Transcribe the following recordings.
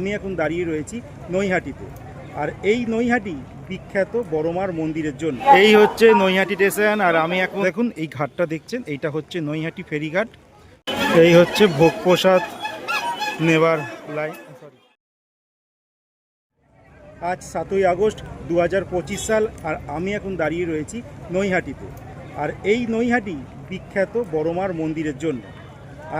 আমি এখন দাঁড়িয়ে রয়েছি নৈহাটিতে। আর এই নৈহাটি বিখ্যাত বড়মার মন্দিরের জন্য। এই হচ্ছে নৈহাটি স্টেশন আর আমি এখন দেখুন এই ঘাটটা দেখছেন এইটা হচ্ছে নৈহাটি ফেরিঘাট। এই হচ্ছে ভোগ প্রসাদ নেবার লাইন সরি আজ সাতই আগস্ট দু হাজার পঁচিশ সাল আর আমি এখন দাঁড়িয়ে রয়েছি নৈহাটিতে। আর এই নৈহাটি বিখ্যাত বড়মার মন্দিরের জন্য।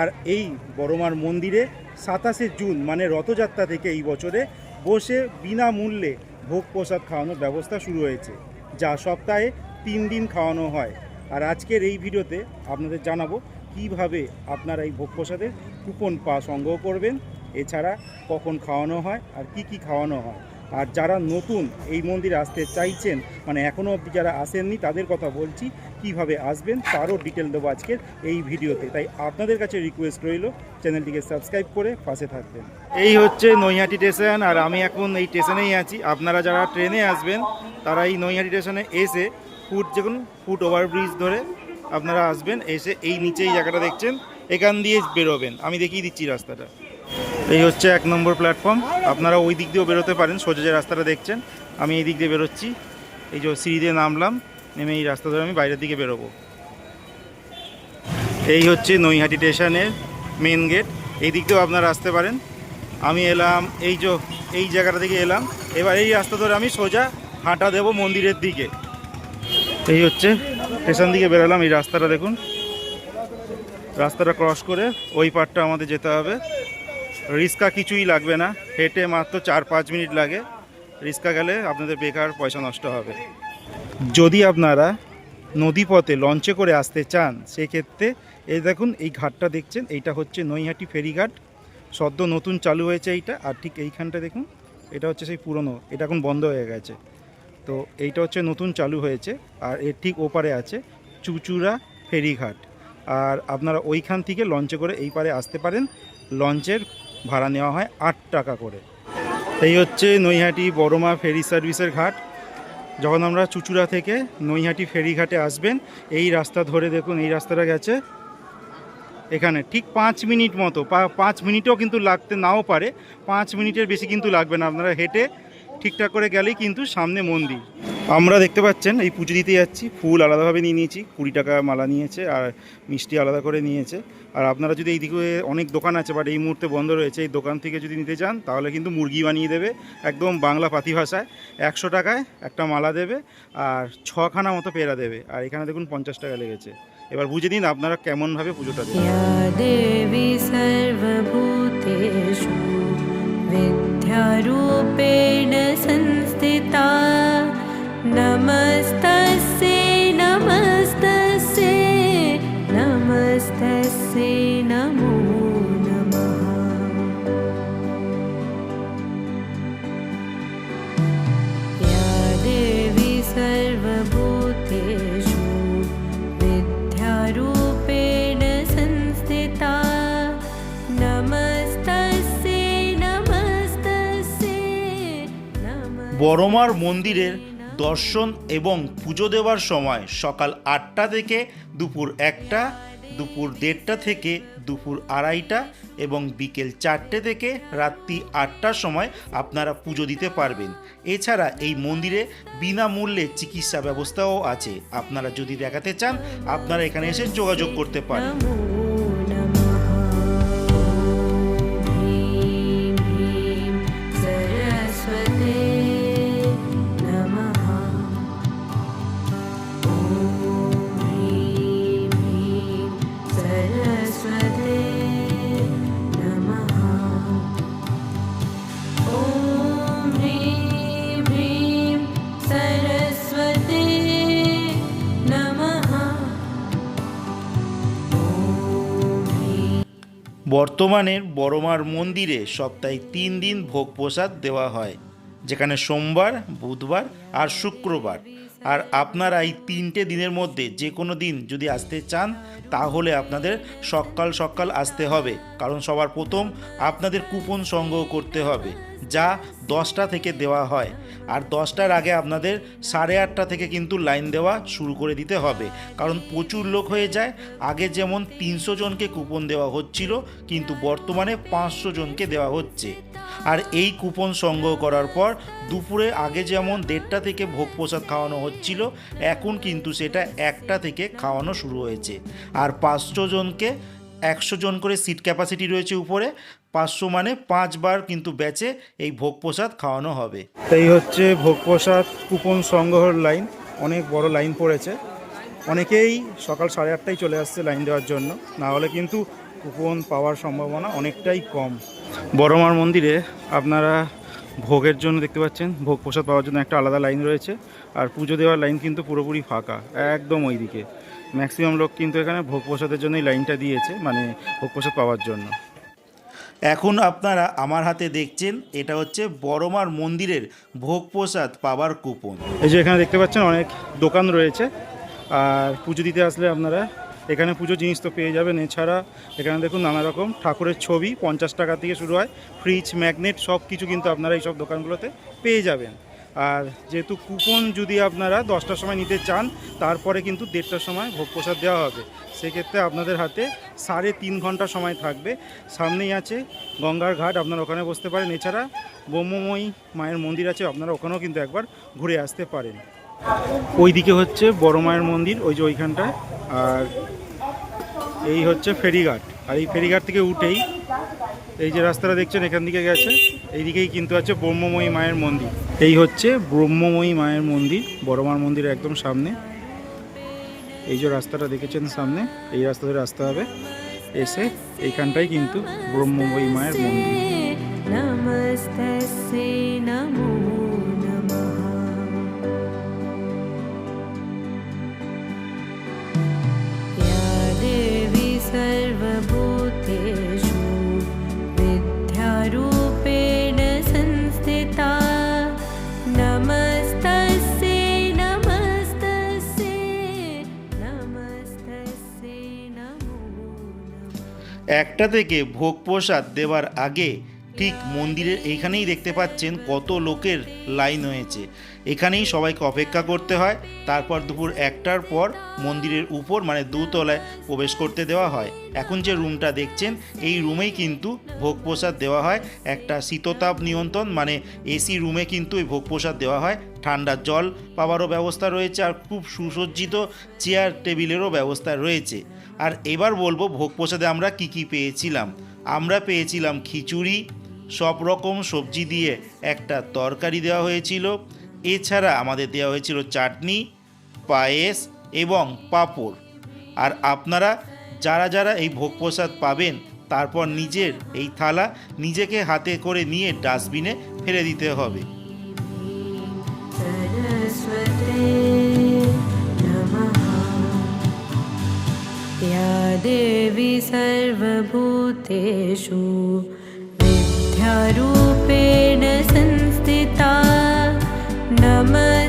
আর এই বড়মার মন্দিরে সাতাশে জুন মানে রথযাত্রা থেকে এই বছরে বসে বিনামূল্যে ভোগ প্রসাদ খাওয়ানোর ব্যবস্থা শুরু হয়েছে, যা সপ্তাহে তিন দিন খাওয়ানো হয়। আর আজকের এই ভিডিওতে আপনাদের জানাব কীভাবে আপনারা এই ভোগ প্রসাদের কুপন পা সংগ্রহ করবেন, এছাড়া কখন খাওয়ানো হয়, আর কি কি খাওয়ানো হয়। আর যারা নতুন এই মন্দিরে আসতে চাইছেন মানে এখনও অবধি যারা আসেননি, তাদের কথা বলছি, কীভাবে আসবেন তারও ডিটেল দেবো আজকের এই ভিডিওতে। তাই আপনাদের কাছে রিকোয়েস্ট রইল চ্যানেলটিকে সাবস্ক্রাইব করে পাশে থাকবেন। এই হচ্ছে নৈহাটি স্টেশন আর আমি এখন এই স্টেশনেই আছি। আপনারা যারা ট্রেনে আসবেন, তারা এই নৈহাটি স্টেশনে এসে ফুট যখন ফুট ওভারব্রিজ ধরে আপনারা আসবেন, এসে এই নিচে এই জায়গাটা দেখছেন, এখান দিয়ে বেরোবেন। আমি দেখিয়ে দিচ্ছি রাস্তাটা। এই হচ্ছে এক নম্বর প্ল্যাটফর্ম আপনারা ওই দিক দিয়েও বেরোতে পারেন, সোজা যে রাস্তাটা দেখছেন। আমি এই দিক দিয়ে বেরোচ্ছি। এই যে সিঁড়ি দিয়ে নামলাম, নেমে এই রাস্তা ধরে আমি বাইরের দিকে বেরোবো। এই হচ্ছে নৈহাটি স্টেশনের মেন গেট এই দিক দিয়েও আপনারা আসতে পারেন। আমি এলাম, এই যে, এই জায়গাটা থেকে এলাম। এবার এই রাস্তা ধরে আমি সোজা হাঁটা দেবো মন্দিরের দিকে। এই হচ্ছে স্টেশন দিকে বেরোলাম। এই রাস্তাটা দেখুন। রাস্তাটা ক্রস করে ওই পারটা আমাদের যেতে হবে। রিক্সা কিছুই লাগবে না। হেঁটে মাত্র চার, পাঁচ মিনিট লাগে। রিক্সা গেলে আপনাদের বেকার পয়সা নষ্ট হবে। যদি আপনারা নদীপথে লঞ্চে করে আসতে চান, সেক্ষেত্রে এই দেখুন, এই ঘাটটা দেখছেন, এইটা হচ্ছে নৈহাটি ফেরিঘাট। সদ্য নতুন চালু হয়েছে এইটা, আর ঠিক এইখানটা দেখুন, এটা হচ্ছে সেই পুরনো, এটা এখন বন্ধ হয়ে গেছে। তো এইটা হচ্ছে নতুন চালু হয়েছে, আর এর ঠিক ওপারে আছে চুচুড়া ফেরিঘাট। আর আপনারা ওইখান থেকে লঞ্চে করে এই পারে আসতে পারেন। লঞ্চের ভাড়া নেওয়া হয় আট টাকা করে। এই হচ্ছে নৈহাটি বড়মা ফেরি সার্ভিসের ঘাট। যখন আমরা চুচুড়া থেকে নৈহাটি ফেরিঘাটে আসবেন, এই রাস্তা ধরে দেখুন, এই রাস্তাটা গেছে এখানে। ঠিক পাঁচ মিনিট মতো পাঁচ মিনিটও কিন্তু লাগতে নাও পারে, পাঁচ মিনিটের বেশি কিন্তু লাগবে না। আপনারা হেঁটে ঠিকঠাক করে গেলেই কিন্তু সামনে মন্দির। আমরা দেখতে পাচ্ছেন, এই পুজো দিতে যাচ্ছি, ফুল আলাদাভাবে নিয়ে নিয়েছি, কুড়ি টাকা মালা নিয়েছে আর মিষ্টি আলাদা করে নিয়েছে। আর আপনারা যদি এইদিকে অনেক দোকান আছে, বাট এই মুহূর্তে বন্ধ রয়েছে, এই দোকান থেকে যদি নিতে চান তাহলে কিন্তু মুরগি বানিয়ে দেবে, একদম বাংলা পাতি ভাষায়। একশো টাকায় একটা মালা দেবে আর ছখানা মতো পেয়ারা দেবে। আর এখানে দেখুন পঞ্চাশ টাকা লেগেছে। এবার বুঝে দিন আপনারা কেমনভাবে পুজোটা দেবেন। বড়মার মন্দিরের দর্শন এবং পুজো দেওয়ার সময় সকাল আটটা থেকে দুপুর একটা, দুপুর দেড়টা থেকে দুপুর আড়াইটা এবং বিকেল চারটে থেকে রাত্রি আটটার সময় আপনারা পুজো দিতে পারবেন। এছাড়া এই মন্দিরে বিনামূল্যে চিকিৎসা ব্যবস্থাও আছে। আপনারা যদি দেখাতে চান, আপনারা এখানে এসে যোগাযোগ করতে পারেন। বর্তমানের বড়মার মন্দিরে সপ্তাহে তিন দিন ভোগ প্রসাদ দেওয়া হয়, যেখানে সোমবার, বুধবার আর শুক্রবার। আর আপনারা এই তিনটে দিনের মধ্যে যে কোনো দিন যদি আসতে চান, তাহলে আপনাদের সকাল সকাল আসতে হবে। কারণ সবার প্রথম আপনাদের কুপন সংগ্রহ করতে হবে, যা দশটা থেকে দেওয়া হয়। আর দশটার আগে আপনাদের সাড়ে আটটা থেকে কিন্তু লাইন দেওয়া শুরু করে দিতে হবে। কারণ প্রচুর লোক হয়ে যায়। আগে যেমন তিনশো জনকে কুপন দেওয়া হচ্ছিল, কিন্তু বর্তমানে পাঁচশো জনকে দেওয়া হচ্ছে। আর এই কুপন সংগ্রহ করার পর দুপুরে আগে যেমন দেড়টা থেকে ভোগ প্রসাদ খাওয়ানো হচ্ছিল, এখন কিন্তু সেটা একটা থেকে খাওয়ানো শুরু হয়েছে। আর পাঁচশো জনকে, একশো জন করে সিট ক্যাপাসিটি রয়েছে উপরে, পাঁচশো মানে পাঁচবার কিন্তু ব্যাচে এই ভোগ প্রসাদ খাওয়ানো হবে। এই হচ্ছে ভোগ প্রসাদ কুপন সংগ্রহের লাইন, অনেক বড় লাইন পড়েছে। অনেকেই সকাল সাড়ে আটটায় চলে আসছে লাইন দেওয়ার জন্য, না হলে কিন্তু কুপন পাওয়ার সম্ভাবনা অনেকটাই কম। বড়মার মন্দিরে আপনারা ভোগের জন্য দেখতে পাচ্ছেন ভোগ প্রসাদ পাওয়ার জন্য একটা আলাদা লাইন রয়েছে আর পুজো দেওয়ার লাইন কিন্তু পুরোপুরি ফাঁকা একদম ওইদিকে। ম্যাক্সিমাম লোক কিন্তু এখানে ভোগ প্রসাদের জন্যই লাইনটা দিয়েছে মানে ভোগ প্রসাদ পাওয়ার জন্য। এখন আপনারা আমার হাতে দেখছেন এটা হচ্ছে বড়মার মন্দিরের ভোগ প্রসাদ পাওয়ার কুপন। এই যে এখানে দেখতে পাচ্ছেন অনেক দোকান রয়েছে আর পুজো দিতে আসলে আপনারা এখানে পুজো জিনিস তো পেয়ে যাবেন। এছাড়া এখানে দেখুন নানা রকম ঠাকুরের ছবি, পঞ্চাশ টাকা থেকে শুরু হয় ফ্রিজ ম্যাগনেট সব কিছু কিন্তু আপনারা এই সব দোকানগুলোতে পেয়ে যাবেন। আর যেহেতু কুপন যদি আপনারা দশটার সময় নিতে চান, তারপরে কিন্তু দেড়টার সময় ভোগ প্রসাদ দেওয়া হবে। সেক্ষেত্রে আপনাদের হাতে সাড়ে তিন ঘণ্টা সময় থাকবে। সামনেই আছে গঙ্গার ঘাট, আপনারা ওখানে বসতে পারেন। এছাড়া ব্রহ্মময়ী মায়ের মন্দির আছে, আপনারা ওখানেও কিন্তু একবার ঘুরে আসতে পারেন। ওইদিকে হচ্ছে বড় মায়ের মন্দির, ওই যে ওইখানটায় আর এই হচ্ছে ফেরিঘাট। আর এই ফেরিঘাট থেকে উঠেই এই যে রাস্তাটা দেখছেন, এখান থেকে গেছে। এইদিকেই কিন্তু আছে ব্রহ্মময়ী মায়ের মন্দির। এই হচ্ছে ব্রহ্মময়ী মায়ের মন্দির, বড়মার মন্দির একদম সামনে। এই যে রাস্তাটা দেখেছেন সামনে, এই রাস্তা ধরে আসতে হবে। এসে এইখানটাই কিন্তু ব্রহ্মময়ী মায়ের মন্দির। একটা থেকে ভোগ প্রসাদ দেওয়ার আগে ঠিক মন্দিরের এইখানেই দেখতে পাচ্ছেন কত লোকের লাইন হয়েছে। এখানেই সবাইকে অপেক্ষা করতে হয়, তারপর দুপুর একটার পর মন্দিরের উপর মানে দুতলায় প্রবেশ করতে দেওয়া হয়। এখন যে রুমটা দেখছেন, এই রুমেই কিন্তু ভোগ প্রসাদ দেওয়া হয়। একটা শীততাপ নিয়ন্ত্রণ মানে এসি রুমে কিন্তু এই ভোগ প্রসাদ দেওয়া হয়। ঠান্ডা জল পাওয়ারও ব্যবস্থা রয়েছে আর খুব সুসজ্জিত চেয়ার, টেবিলেরও ব্যবস্থা রয়েছে। আর এবার বলব ভোগ প্রসাদে আমরা কি কি পেয়েছিলাম? আমরা পেয়েছিলাম খিচুড়ি সব রকম সবজি দিয়ে একটা তরকারি দেওয়া হয়েছিল। এছাড়া আমাদের দেওয়া হয়েছিল চাটনি, পায়েস এবং পাঁপড়। আর আপনারা যারা যারা এই ভোগ প্রসাদ পাবেন, তারপর নিজের এই থালা নিজেকে হাতে করে নিয়ে ডাস্টবিনে ফেলে দিতে হবে। দেবী সর্বভূতেষু मिथ्यारूपेण संस्थिता नमः।